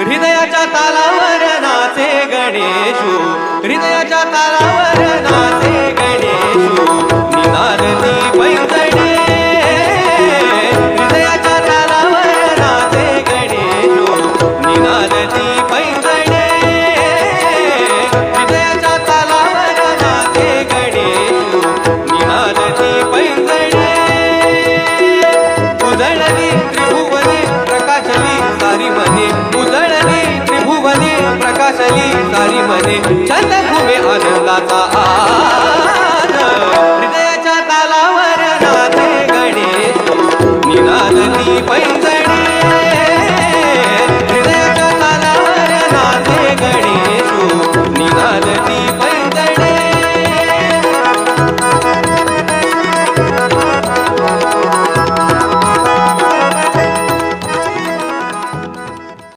हृदयाच्या तालावर नाचे गणेशू. हृदयाच्या तालावर नाचे गणेशू. निनादती पैंजणे. हृदयाच्या तालावर नाचे गणेशू. निनादती पैंजणे. हृदयाच्या तालावर नाचे गणेशू. निनादती पैंजणे. उजळली आने चल घुमे आनंदाचा आन हृदयाच्या तालावर गणेश. हृदयाच्या तालावर गणेश.